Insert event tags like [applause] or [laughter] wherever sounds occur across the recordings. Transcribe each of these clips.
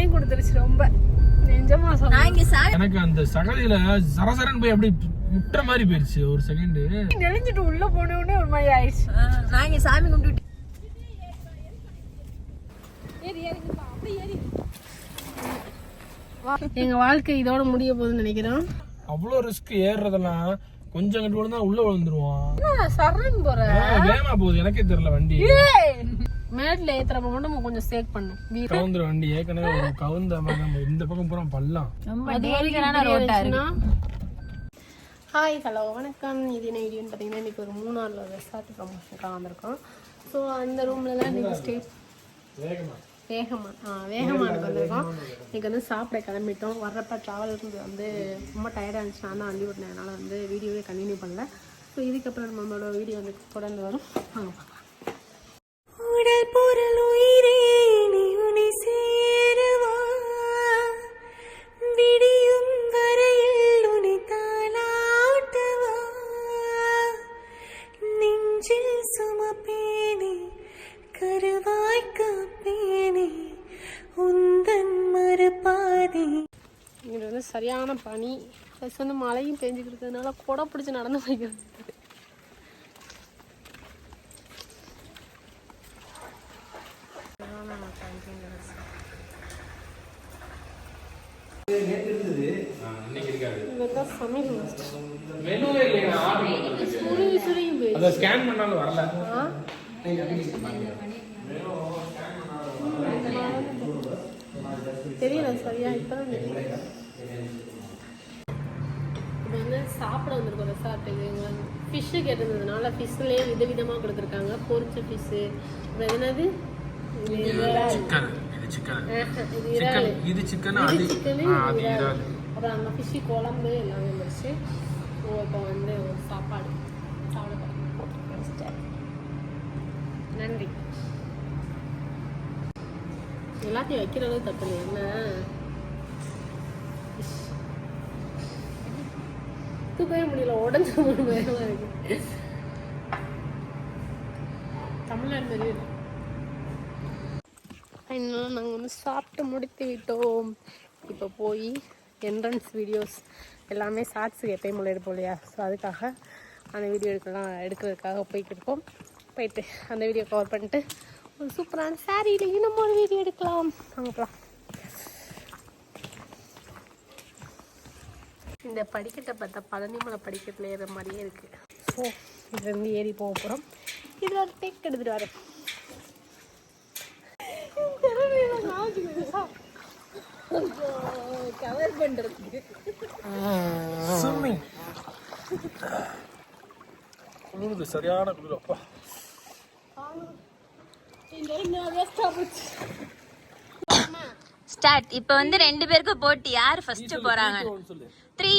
பயம் கொடுத்துருச்சு ரொம்ப. நிஜமா சொல்றேன் எனக்கு அந்த சகதியில சரசரன் போய் அப்படி முட்டுற மாதிரி போயிருச்சு ஒரு செகண்ட் நெளிஞ்சிட்டு உள்ள போன உடனே ஒரு மாதிரி ஆயிடுச்சு. நான் இங்க சாமி கும்பிட்டு எங்க வாழ்க்கை இதோட முடிய போகுதுன்னு நினைக்கிறோம். அவ்வளவு ரிஸ்க் ஏறுறதெல்லாம் கொஞ்சம் கண்டு விழுந்தா உள்ள விழுந்துருவான். என்ன சரண் போற? வேகமா போகுது. எனக்கே தெரியல வண்டி. மேட்ல ஏத்துறப்ப மட்டும் கொஞ்சம் சேக் பண்ணும் வீர கவுந்துரு வண்டி ஏற்கனவே ஒரு கவுந்த மாதிரி நம்ம இந்த பக்கம் பூரா பள்ளம். ரொம்ப டேஞ்சரான ரோட்டா இருக்கு. ஹாய் ஹலோ வணக்கம். இது என்ன வீடியோன்னு பார்த்தீங்கன்னா இன்றைக்கி ஒரு மூணாரில் ரெசார்ட் ப்ரமோஷனுக்காக வந்திருக்கோம். ஸோ அந்த ரூமில் தான் இன்றைக்கி ஸ்டே வேகமா. வேகமா ஆ வேகமானுக்கு வந்திருக்கோம் இன்னைக்கு வந்து சாப்பிட கிளம்பிட்டோம். வர்றப்ப ட்ராவல் வந்து ரொம்ப டயர்டாக இருந்துச்சு. நான் தான் வண்டி ஓட்டினேன் அதனால் வந்து வீடியோவே கண்டினியூ பண்ணல. ஸோ இதுக்கப்புறம் நம்மளோட வீடியோ வந்து தொடர்ந்து வரும். வாங்க உடல் பொருள் உயிரே நீ சேருவா. விடியும் வரையில் உன்னை தாளாட்டுவா. நெஞ்சில் சுமப்பேனே கருவாய் காப்பேனே உந்தன் மறுபாதி இங்கே வந்து சரியான பனி ப்ளஸ் வந்து மழையும் பெஞ்சுக்கிறதுனால கொடை பிடிச்சி நடந்து போய்க்கிறது. தெரியல சரியா? தெரியல இது வந்து சாப்பிட வந்திருக்கோம் ரெசார்ட்டுக்கு இவங்க ஃபிஷ்ஷு கேட்டிருந்ததுனால ஃபிஷ்லேயே விதவிதமாக கொடுத்துருக்காங்க. பொரிச்ச ஃபிஷ்ஷு அப்புறம் என்னது? இது. சிக்கன் அது அப்புறம் அங்கே ஃபிஷ்ஷு குழம்பு எல்லாமே வந்துருச்சு ஓ இப்போ வந்து சாப்பிட போகிறோம் நன்றி எல்லாத்தையும் வைக்கிறது தப்பு இல்லை. என்ன? தூக்கவே முடியல. உடஞ்ச மூணு பயமா இருக்கு. தமிழ்நாடு மாதிரி அதனால நாங்கள் வந்து சாப்பிட்டு முடித்து விட்டோம். இப்போ போய் என்ட்ரன்ஸ் வீடியோஸ் எல்லாமே ஷார்ட்ஸுக்கு எப்பயும் போல எடுப்போம் இல்லையா? ஸோ அதுக்காக அந்த வீடியோ எடுக்கலாம் எடுக்கிறதுக்காக போய்கிட்டு இருக்கோம். போயிட்டு அந்த வீடியோ கவர் பண்ணிட்டு ஒரு சூப்பரான சாரியிலையும் நம்ம ஒரு வீடியோ எடுக்கலாம். வாங்க போகலாம் இந்த படிக்கட்டை பார்த்தா பழனிமலை படிக்கட்டில் ஏறுற மாதிரியே இருக்குது ஸோ இதுலேருந்து ஏறி போக போகிறோம் இதில் ஒரு டேக் எடுத்துகிட்டு வரேன். கவர் பண்ணுறதுக்கு சரியான குளிர் அப்பா இந்த இன்னும் வேஸ்ட்டாக போச்சு ஸ்டார்ட் இப்போ வந்து ரெண்டு பேருக்கு போட்டி. யார் ஃபர்ஸ்ட் போறாங்க த்ரீ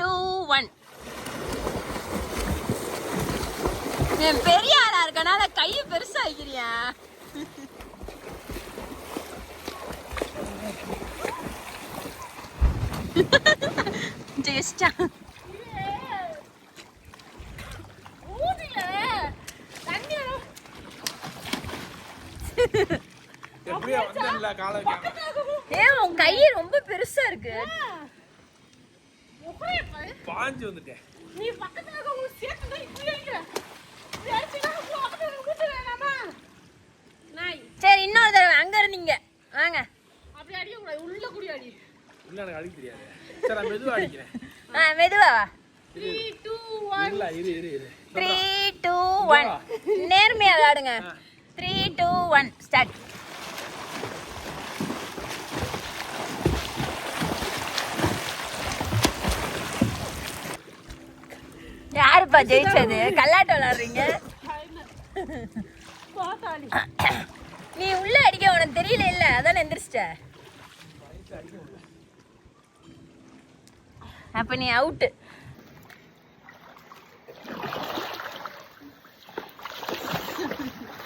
டூ ஒன் பெரிய ஆளா இருக்கனால கைய பெருசா வைக்கிறியா? [laughs] ஜெயிச்சிட்டா வந்தேன்ல காலை ஏன் உன் கை ரொம்ப பெருசா இருக்கு. பாஞ்சு வந்துட்டேன். நீ பக்கத்துல இருக்கவங்க சேர்த்து தான் இப்படி சரி இன்னொரு தடவை அங்க இருந்தீங்க. வாங்க. அப்படி அடிக்க கூடாது உள்ள கூடி அடி. இல்ல எனக்கு அடிக்க தெரியாது. சரி நான் மெதுவா அடிக்கிறேன். ஆ மெதுவா வா. த்ரீ டூ ஒன் இல்ல இரு இரு இரு. த்ரீ டூ ஒன் நேர்மையா விளையாடுங்க. த்ரீ டூ ஒன் ஸ்டார்ட் யாருப்பா ஜெயிச்சது? கல்லாட்டம் விளாடுறீங்க? நீ உள்ள அடிக்க உனக்கு தெரியல இல்ல. அதான் எந்திரிச்சிட்ட. அப்ப நீ அவுட்டு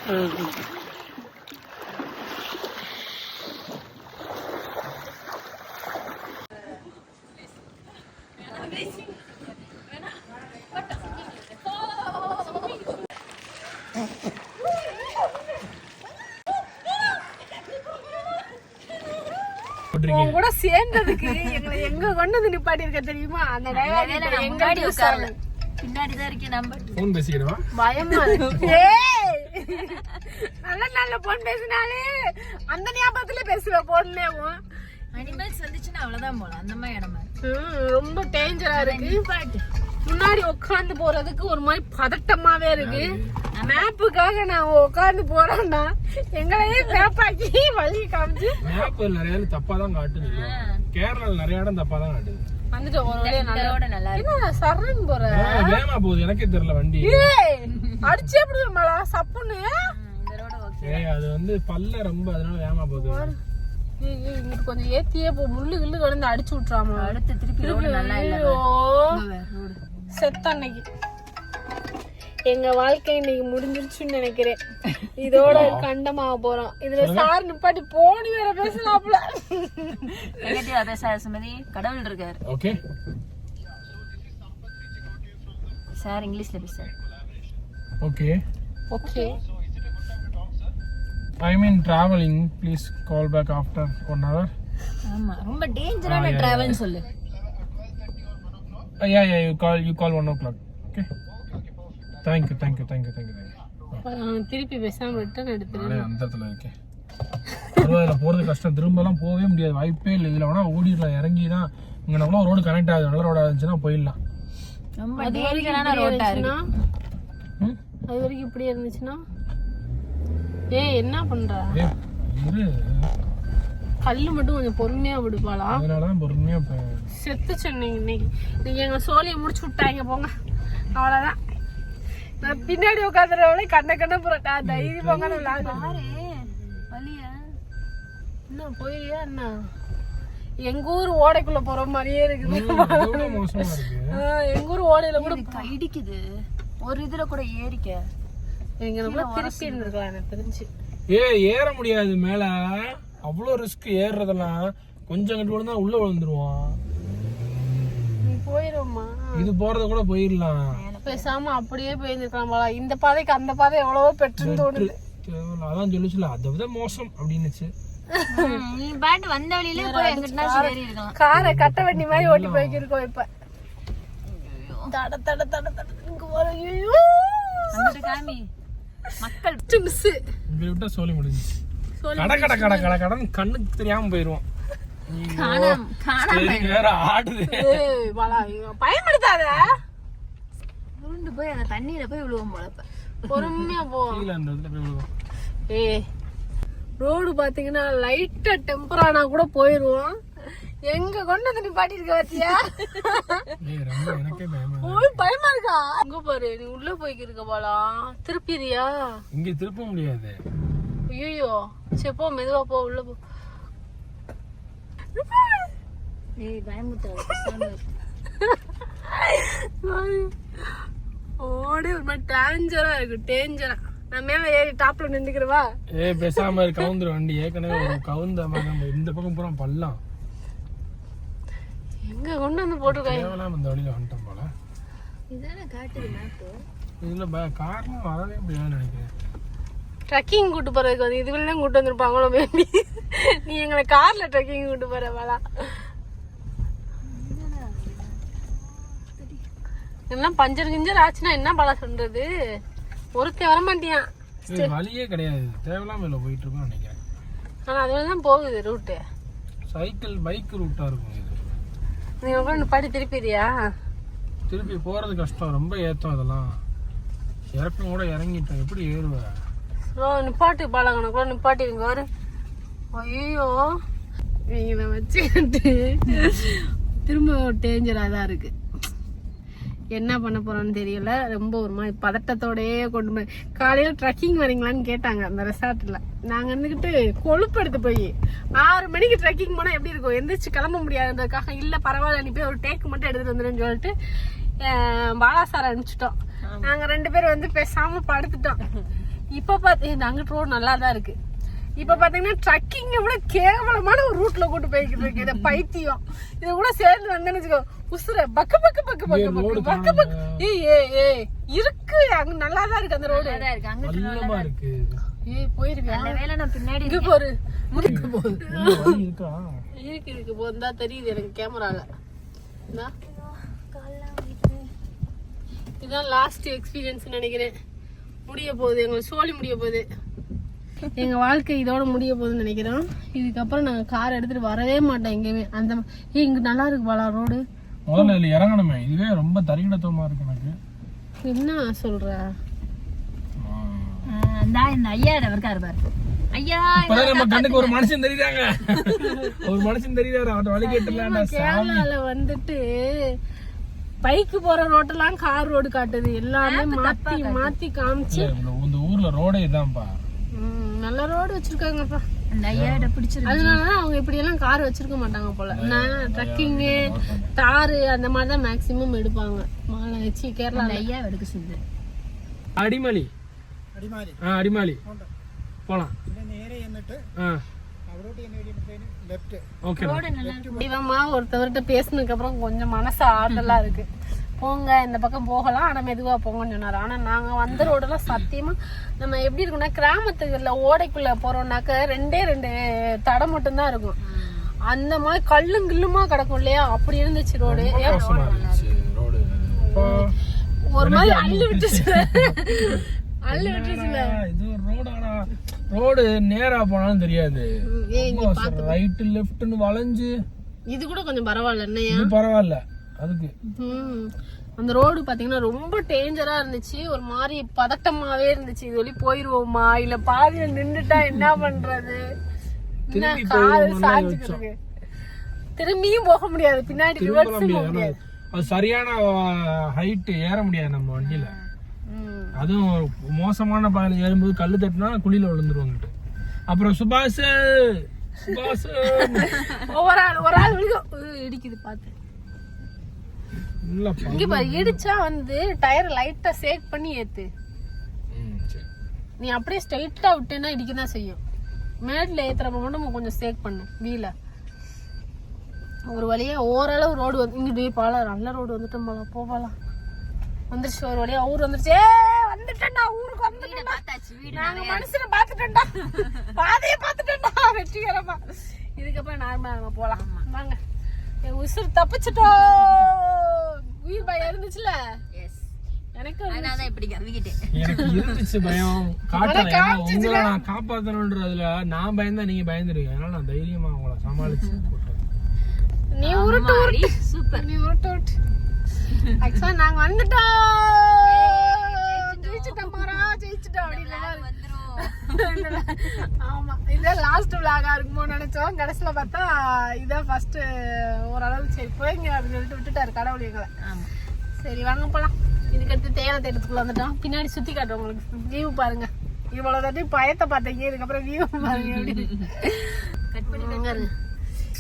Mm-hmm. சேர்ந்ததுக்கு எங்களை எங்க கொண்டு வந்து நிப்பாட்டி இருக்க தெரியுமா அந்த நான் எங்க தான் இருக்கேன் நம்பர் ஃபோன் பேசிக்கிறவா? பயமா! [laughs] நல்ல நல்ல பொண்ணு பேசினாலே அந்த ஞாபகத்துல பேசுவ பொண்ணுலேவும் அனிமல்ஸ் வந்துச்சுன்னா அவ்வளவுதான் போலாம் அந்த மாதிரி இடமா ரொம்ப டேஞ்சரா இருக்கு. முன்னாடி உட்கார்ந்து போறதுக்கு ஒரு மாதிரி பதட்டமாவே இருக்கு. மேப்புக்காக நான் உட்கார்ந்து போறேன்னா எங்களையே மேப்பாக்கி வழி காமிச்சு மேப் நிறைய தப்பா தான் காட்டுது. கேரளால நிறைய இடம் தப்பா தான் காட்டுது வந்துட்டு ஒரு வழியா நல்லா என்ன சரண் போற? ஆ, வேகமா போகுது. எனக்கே தெரியல வண்டி. அடிச்சே அப்படி மழை சப்புன்னு. ம், இந்த ரோட ஓகே. ஏய் அது வந்து பல்ல ரொம்ப அதனால வேகமா போகுது. இங்கிட்டு கொஞ்சம் ஏத்தியே போ. முள்ளு கிள்ளு கிடந்து அடிச்சு விட்டுறாமா. அடுத்து திருப்பி ரோடு நல்லா இல்ல செத்த அன்னைக்கு எங்க வாழ்க்கை இன்னைக்கு முடிஞ்சிருச்சுன்னு நினைக்கிறேன். இதோட கண்டமாக போறோம். இதுல சார் நிப்பாட்டி போனி வேற பேசலாம்ல நெகட்டிவா பேசாத சுமதி. கடவுள் இருக்காரு. ஓகே. சார் இங்கிலீஷ்ல பேசாரு okay. Okay. I mean travelling please call back after one hour ஆமா ரொம்ப டேஞ்சரான டிராவல்னு சொல்லு. Yeah yeah you call you call one o'clock okay thank you thank you thank you thank you thank you திருப்பி பேசாம return எடுத்துரு நானே அந்த இடத்துல இருக்கேன். பரவாயில்ல போகிறது கஷ்டம். திரும்பலாம் போகவே முடியாது. வாய்ப்பே இல்லை. இதில் வேணால் ஓடிடலாம். இறங்கி தான் இங்கே நம்மளா ரோடு கனெக்ட் ஆகுது. நல்ல ரோடாக இருந்துச்சுன்னா போயிடலாம். அது வரைக்கும் இப்படியே இருந்துச்சுன்னா? ஏய் என்ன பண்ற? ஏ கல்லு மட்டும் கொஞ்சம் பொறுமையா விடுப்பாளா? அதனால தான் பொறுமையாக இப்போ செத்து சொன்னீங்க இன்னைக்கு. நீங்க எங்க சோழியை முடிச்சு விட்டாங்க போங்க. அவ்வளவுதான். நான் பின்னாடி உட்காந்துறவளே கண்ண கண்ண புரட்டா தைரியம் போங்க நான் விளையாடுறேன். வலியா. என்ன போயியா என்ன எங்க ஊர் ஓடைக்குள்ள போற மாதிரியே இருக்குது. எங்க ஊர் ஓடையில கூட இடிக்குது ஒரு இதுல கூட ஏறிக்க. எங்க நம்ம திருப்பி இருந்திருக்கலாம் எனக்கு தெரிஞ்சு. ஏ ஏற முடியாது மேலே. அவ்வளோ ரிஸ்க் ஏறுறதெல்லாம் கொஞ்சம் கட்டு விழுந்தா உள்ளே விழுந்துருவான். நீ போயிருவோமா இது போகிறத கூட போயிடலாம். பேசாம அப்படியே போயிருந்திருக்கலாம் போல. இந்த பாதைக்கு அந்த பாதை எவ்வளவோ பெற்றுன்னு தோணுது. அதான் சொல்லிச்சுல அதை விட மோசம் அப்படின்னுச்சு. நீ பாட்டு வந்த வழியிலே போய் இருக்கலாம் காரை கட்ட வண்டி மாதிரி ஓட்டி போய்க்கிருக்கோம் இப்ப. தட தட தட தட இங்க வர ஐயோ. காமி மக்கள். மிஸ் இங்கே விட்டா சொல்லி முடிஞ்சுச்சு. சொல்லி கட கட கட கட கடன் கண்ணுக்கு தெரியாம போயிருவோம். காணாம காணாம வேற ஆடுது. பயன்படுத்தாத. உருண்டு போய் அந்த தண்ணியில போய் விழுவோம் போலப்ப [laughs] பொறுமையா போ. கீழே அந்த இடத்துல போய் விழுவோம். ஏய் ரோடு பாத்தீங்கன்னா லைட்டா டெம்பரானா கூட போயிருவோம். எங்க கொண்டு வந்து நிப்பாட்டி இருக்க பாத்தியா எனக்கே பயமா இருக்கு. அங்க பாரு நீ உள்ள போய்க்கிருக்க போலா. திருப்பிறியா? இங்க திருப்ப முடியாது. ஐயோ சரி போ மெதுவா போ உள்ள போ. ஏய் பயமுத்தாத [laughs] ஓடி ஒரு மாதிரி டேஞ்சரா இருக்கு டேஞ்சரா நான் மேல ஏறி டாப்ல நின்றுக்கிறவா ஏய் பேசாம இரு, கவுந்துரு வண்டி. ஏற்கனவே ஒரு கவுந்த இந்த பக்கம் பூரா பள்ளம். எங்க கொண்டு வந்து போட்டிருக்காங்க? தேவலாம் இந்த வழியில வந்துட்டோம் போல. இதானே காட்டுது மேப்பு இதுல ப- காரணம் வரவே முடியாதுன்னு நினைக்கிறேன். ட்ரக்கிங் கூட்டு போறதுக்கு வந்து இதுல தான் கூட்டு வந்திருப்பாங்களோ மேபி நீ எங்களை கார்ல ட்ரக்கிங் கூட்டு போற வேலா எல்லாம் பஞ்சர் கிஞ்சர் ஆச்சுன்னா என்ன பல சொல்றது? ஒருத்தன் வர மாட்டியான் வழியே கிடையாது. தேவலாம் மேல போயிட்டு இருக்கோம்னு நினைக்கிறேன். ஆனா அதுல தான் போகுது ரூட்டு சைக்கிள் பைக் ரூட்டா இருக்கும் இது. நீங்க உட்காந்து நிப்பாட்டி திருப்பிறியா திருப்பி போறது கஷ்டம். ரொம்ப ஏத்தம் அதெல்லாம். இறக்கம் கூட இறங்கிட்டோம். எப்படி ஏறுவ? ஓ நிப்பாட்டு பாலகனை கூட நிப்பாட்டி இங்க வரு ஐயோ இவங்களை வச்சுக்கிட்டு திரும்ப டேஞ்சராக தான் இருக்கு. என்ன பண்ண போறோம்னு தெரியல. ரொம்ப ஒரு மாதிரி பதட்டத்தோடயே கொண்டு போய் காலையில் ட்ரக்கிங் வரீங்களான்னு கேட்டாங்க அந்த ரெசார்ட்டில் நாங்கள் இருந்துக்கிட்டு கொழுப்பெடுத்து போய் ஆறு மணிக்கு ட்ரக்கிங் போனால் எப்படி இருக்கும்? எந்திரிச்சு கிளம்ப முடியாதுன்றதுக்காக இல்லை பரவாயில்ல போய் ஒரு டேக் மட்டும் எடுத்துட்டு வந்துடுன்னு சொல்லிட்டு பாலா சார் அனுப்பிச்சிட்டோம். நாங்கள் ரெண்டு பேரும் வந்து பேசாம படுத்துட்டோம். இப்போ பார்த்து அங்கிட்டு ரோடு நல்லா தான் இருக்கு. இப்ப பாத்தீங்கன்னா ட்ரக்கிங்க விட கேவலமான ஒரு ரூட்ல கூட்டு போய்கிட்டு இருக்கு. இந்த பைத்தியம். இது கூட சேர்ந்து வந்தேன்னு வச்சுக்கோ உசுர பக்கு பக்கு பக்கு பக்கு பக்கு பக்கு பக்கு. ஏய் ஏய் ஏய் இருக்கு. அங்க நல்லா தான் இருக்கு. அந்த ரோடு ஏய் போயிருக்கேன் நல்ல வேலை நான் பின்னாடி இங்க போரு. முடிக்க போகுது இருக்கா? இருக்கு போந்தா தெரியுது எனக்கு கேமரால. இதுதான் லாஸ்ட் எக்ஸ்பீரியன்ஸ் நினைக்கிறேன். முடிய போகுது. எங்களுக்கு சோழி முடிய போகுது. எங்க வாழ்க்கை இதோட முடிய போகுதுன்னு நினைக்கிறோம். இதுக்கப்புறம் நாங்க கார் எடுத்துட்டு வரவே மாட்டோம் எங்கேயுமே. அந்த இங்க நல்லா இருக்கு பாலா ரோடு முதல்ல இதுல இறங்கணுமே. இதுவே ரொம்ப தரிகிடத்துவமா இருக்கு எனக்கு. என்ன இந்த ஐயா இருக்காரு பாரு. ஐயா இப்பதான் நம்ம கண்ணுக்கு ஒரு மனுஷன் தெரியுறாங்க ஒரு மனுஷன் தெரியுறாரு அவன் வழி கேட்டுலாம்டா கேரளால வந்துட்டு பைக்கு போற ரோட்டெல்லாம் கார் ரோடு காட்டுது. எல்லாமே மாத்தி மாத்தி காமிச்சு இந்த ஊர்ல ரோடே இதான்ப்பா நல்ல ரோடு வச்சிருக்காங்கப்பா அதனாலதான் அவங்க இப்படி எல்லாம் கார் வச்சிருக்க மாட்டாங்க போல. நான் ட்ரக்கிங்கு தாரு அந்த மாதிரிதான் மேக்சிமம் எடுப்பாங்க. சி கேரளா ஐயா எடுக்க செஞ்சு அடிமலி. ஆ அடிமாலி. போலாம். ஒருத்தவர்கிட்ட பேசினதுக்கு அப்புறம் கொஞ்சம் மனசு ஆறுதலா இருக்கு. போங்க இந்த பக்கம் போகலாம். ஆனா மெதுவா போங்கன்னு சொன்னாரு. ஆனா நாங்க வந்த ரோடெல்லாம் சத்தியமா நம்ம எப்படி இருக்கும்னா கிராமத்துக்குள்ள ஓடைக்குள்ள போறோம்னாக்க ரெண்டே ரெண்டு தடம் மட்டும்தான் இருக்கும். அந்த மாதிரி கல்லும் கில்லுமா கிடக்கும் இல்லையா? அப்படி இருந்துச்சு ரோடு. ரோடு ஒரு மாதிரி அள்ளு விட்டுச்சு. அள்ளு விட்டுச்சுல. இது ஒரு ரோடு ரோடு நேரா போனாலும் தெரியாது. ரைட்டு லெஃப்ட்னு வளைஞ்சு. இது கூட கொஞ்சம் பரவாயில்ல என்னையா இது பரவாயில்ல. அதுக்கு. அந்த ரோடு பாத்தீங்கன்னா ரொம்ப டேஞ்சரா இருந்துச்சு. ஒரு மாதிரி பதட்டமாவே இருந்துச்சு. இது வழி போயிருவோமா? இல்ல பாதியில நின்னுட்டா என்ன பண்றது? திரும்பியும் போக முடியாது. பின்னாடி முடியாது. அது சரியான ஹைட் ஏற முடியாது நம்ம வண்டியில. அதுவும் மோசமான பாதையில ஏறும்போது கல்லு தட்டினா குழியில விழுந்துருவாங்கிட்டு அப்புறம் சுபாஷ் சுபாஷ். [laughs] ஒவ்வொரு ஆள் ஒரு ஆள் இடிக்குது பாத்து. இங்க பாரு இடிச்சா வந்து டயர் லைட்டா சேக் பண்ணி ஏத்து. நீ அப்படியே ஸ்ட்ரைட்டா விட்டேன்னா இடிக்க தான் செய்யும். மேட்ல ஏத்துறப்ப மட்டும் கொஞ்சம் சேக் பண்ணு வீல. ஒரு வழியா ஓரளவு ரோடு வந்து இங்க போய் பாலம் நல்ல ரோடு வந்துட்டோம் போல போகலாம் வந்துருச்சு ஒரு வழியா ஊர் வந்துருச்சு. ஏய், வந்துட்டேன்டா ஊருக்கு வந்துட்டேன்டா. நாங்க மனுஷனை பாத்துட்டேன்டா பாதைய பாத்துட்டேன்டா வெற்றிகரமா. இதுக்கப்புறம் நார்மலா நம்ம போலாம். வாங்க. என் உசுறு தப்பிச்சிட்டோம் உயிர் பயம் இருந்துச்சுல? எஸ் எனக்கு அதனால தான் இப்படி கவிக்கிட்டேன் எனக்கு இருந்துச்சு பயம். [laughs] காட்டுறேன் ஏன்னா உங்களை நான் காப்பாத்தணுன்றதுல நான் பயந்தா நீங்க பயந்துருவீங்க. அதனால நான் தைரியமா உங்களை சமாளிச்சு [laughs] போட்டேன் நீ உருட்டு உருட்டு. சூப்பர். நீ உருட்டு உருட்டு. ஆக்சுவலா நாங்க வந்துட்டோம். ஜெயிச்சிட்டோம். போறா ஜெயிச்சிட்டோம் அப்படின்னு ஆமா. இதான் லாஸ்ட் விளாகா இருக்குமோ நினைச்சோம். கடைசியில பார்த்தா இதான் ஃபர்ஸ்ட் ஓரளவு சரி போய்ங்க அப்படின்னு சொல்லிட்டு விட்டுட்டாரு கடவுள் எங்களை. ஆமா. சரி வாங்க போலாம். இதுக்கடுத்து தேனை தேட்டத்துக்குள்ள வந்துட்டோம். பின்னாடி சுத்தி காட்டுறோம் உங்களுக்கு. வியூ பாருங்க. இவ்வளவு தாட்டி பயத்தை பார்த்தீங்க இதுக்கப்புறம் வியூ பாருங்க கட் பண்ணி இருங்க.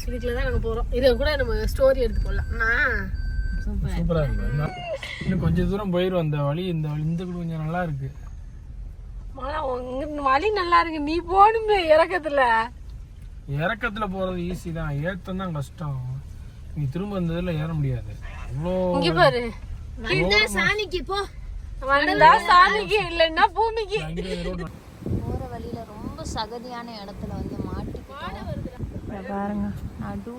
இதுக்குள்ள தான் நாங்க போறோம். இதை கூட நம்ம ஸ்டோரி எடுத்து போடலாம். நான் சூப்பர் சூப்பரா இருக்கு. இன்னும் கொஞ்சம் தூரம் போயிரும் அந்த வழி இந்த வழி இந்த கூட கொஞ்சம் நல்லா இருக்கு. மழை உங்க வழி நல்லா இருக்கு. நீ போகணுமே இறக்கத்துல. இறக்கத்துல போறது ஈஸி தான். ஏத்தம் தான் கஷ்டம். நீ திரும்ப இந்த இதுல ஏற முடியாது. அவ்வளோ இங்க பாரு. சாணிக்கு போ. வந்தா சாமிக்கு இல்லைன்னா பூமிக்கு. போற வழியில ரொம்ப சகதியான இடத்துல வந்து மாட்டிக்கிட்டோம். பாருங்க. நடு.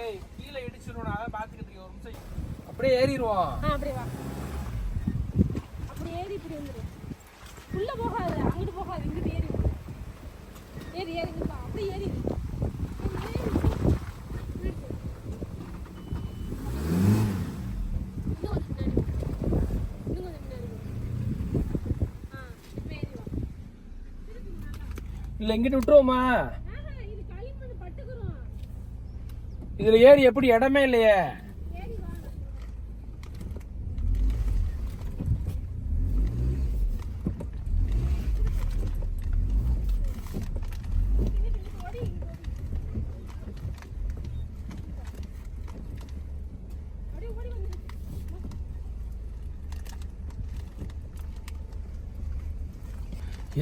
ஏய் கீழே இடிச்சிரும் அதான் பாத்துக்கிட்டு ஒரு நிமிஷம். அப்படியே ஏறிடுவோம். அப்படியே வா. அப்படி உள்ள போகாது அங்கிட்டு போகாது இங்கிட்டு ஏறி. ஏறி ஏறி. அப்படியே ஏறி. இல்ல எங்கிட்ட விட்டுருவோமா. இதுல ஏறி எப்படி இடமே இல்லையே ஏறி வா.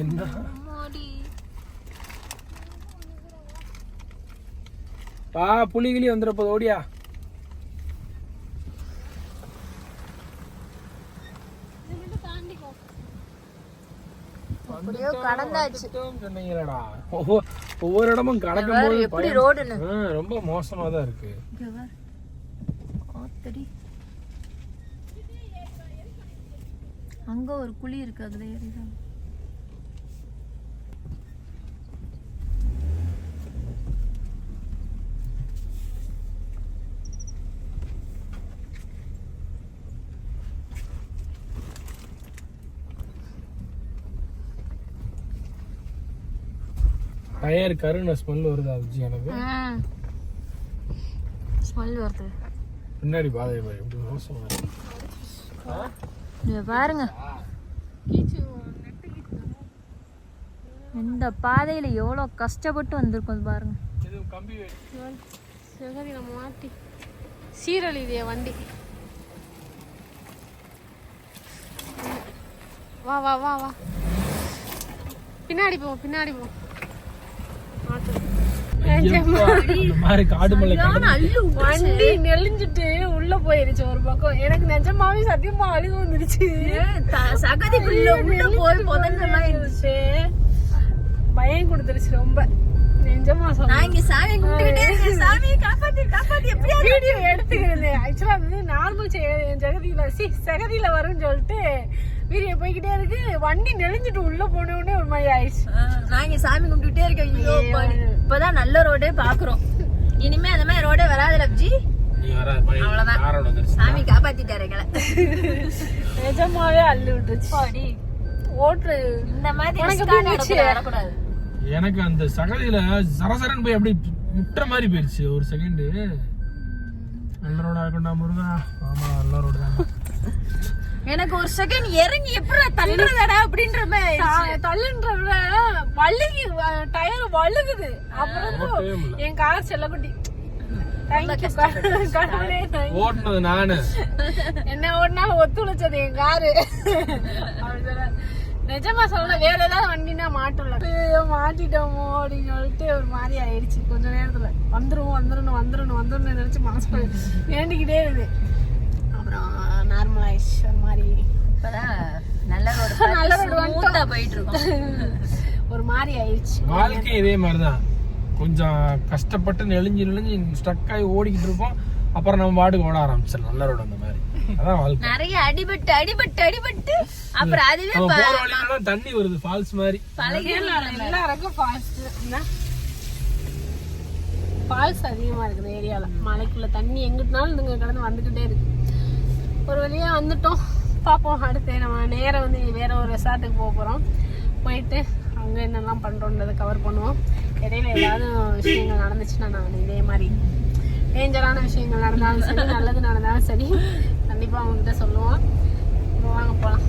என்ன அம்மாடி பா புலிகிளி வந்துட ஓடியா. வந்தாச்சு சொன்னீங்களடா. ஒவ்வொரு ஒவ்வொரு இடமும் கடக்கும் போது ரொம்ப மோசமா தான் இருக்கு. அங்க ஒரு குழி இருக்கு அதுல ஏறிதான். டயர் கருன ஸ்மெல் வருதா விஜய் எனக்கு? ஸ்மெல் வருது. பின்னாடி பாதை பாரு, எப்படி மோசமா. இங்க பாருங்க. இந்த பாதையில எவ்வளவு கஷ்டப்பட்டு வந்திருக்கோம் பாருங்க. இது கம்பி வேலி. சகதியில மாட்டி. சீரழிதிய வண்டி. வா வா வா வா. பின்னாடி போ பின்னாடி போ மாட்டு. ஐயப்பா, அந்த மாதிரி காடு மலை கடந்து வண்டி நெளிஞ்சிட்டு உள்ள போயிருச்சு ஒரு பக்கம். எனக்கு நிஜமாவே சத்தியமா அழுகு வந்துருச்சு. சகதிக்குள்ள உள்ள போய் புதங்கெல்லாம் இருந்துச்சு. பயம் கொடுத்துருச்சு ரொம்ப. நிஜமா சாமி இருக்கேன். சாமி காப்பாத்தி காப்பாத்தி. எப்படியா வீடியோ எடுத்துக்கிறேன் ஆக்சுவலா வந்து நார்மல் ஜெகதியில சி சகதியில வரும்னு சொல்லிட்டு வீடியோ போய்கிட்டே இருக்கு. வண்டி நெளிஞ்சிட்டு உள்ள போன உடனே ஒரு மாதிரி ஆயிடுச்சு. சாமி கும்பிட்டுட்டே இருக்கேன். இப்பதான் நல்ல ரோடே பாக்குறோம். இனிமே அந்த மாதிரி ரோடே வராது லப்ஜி வந்துருச்சு? சாமி காப்பாத்திட்டாரு எங்களை. நிஜமாவே அள்ளு விட்டுருச்சு. பாடி. ஓட்டு. இந்த மாதிரி எனக்கு அந்த சகதியில சரசரன் போய் அப்படி முட்டுற மாதிரி போயிருச்சு ஒரு செகண்ட் நல்ல ரோடா இருக்கண்டா முருகா. ஆமா நல்ல ரோடு தான். எனக்கு ஒரு செகண்ட் இறங்கி எப்படி தள்ளுறதடா அப்படின்ற மாதிரி. தள்ளுன்றத வழுகி டயர் வழுகுது. அப்புறம். என் கார் செல்லக்குட்டி. ஓட்டுனது நானு. என்ன ஓடினாலும் ஒத்துழைச்சது என் காரு. நிஜமா சொல்ல வேற ஏதாவது வண்டினா மாட்டல ஐயோ மாட்டிட்டோமோ அப்படின்னு சொல்லிட்டு ஒரு மாதிரி ஆயிடுச்சு. கொஞ்ச நேரத்துல. வந்துரும் வந்துடணும் வந்துடணும் வந்துடணும் நினைச்சு மனசு வேண்டிக்கிட்டே இருக்கு அப்புறம் நார்மல் [laughs] ஆயிடுச்சு [laughs] ஒரு மாதிரி இப்பதான் நல்ல ரோடு நல்ல ரோடு போயிட்டு இருக்கோம் ஒரு மாதிரி ஆயிடுச்சு வாழ்க்கை இதே மாதிரிதான். கொஞ்சம் கஷ்டப்பட்டு நெளிஞ்சு நெளிஞ்சு ஸ்டக் ஆகி ஓடிக்கிட்டு இருப்போம் அப்புறம் நம்ம பாட்டுக்கு ஓட ஆரம்பிச்சிடலாம். நல்ல ரோடு அந்த மாதிரி. அதான் வாழ்க்கை. நிறைய அடிபட்டு அடிபட்டு அடிபட்டு. அப்புறம் அதுவே நம்ம போற வழியில தண்ணி வருது. ஃபால்ஸ் மாதிரி. எல்லாருக்கும் ஃபால்ஸ் ஃபால்ஸ் அதிகமா இருக்குது ஏரியால. மலைக்குள்ள தண்ணி எங்கிட்டனாலும் இதுங்க கடந்து வந்துகிட்டே இருக்கு. ஒரு வழியாக வந்துட்டோம். பார்ப்போம் அடுத்து நம்ம நேரம் வந்து வேற ஒரு ரெசார்ட்டுக்கு போக போகிறோம் போயிட்டு அங்கே என்னெல்லாம் பண்ணுறோன்றதை கவர் பண்ணுவோம். இடையில ஏதாவது விஷயங்கள் நடந்துச்சுன்னா நான் இதே மாதிரி டேஞ்சரான விஷயங்கள் நடந்தாலும் சரி நல்லது நடந்தாலும் சரி கண்டிப்பாக அவங்ககிட்ட சொல்லுவோம். வாங்க போகலாம்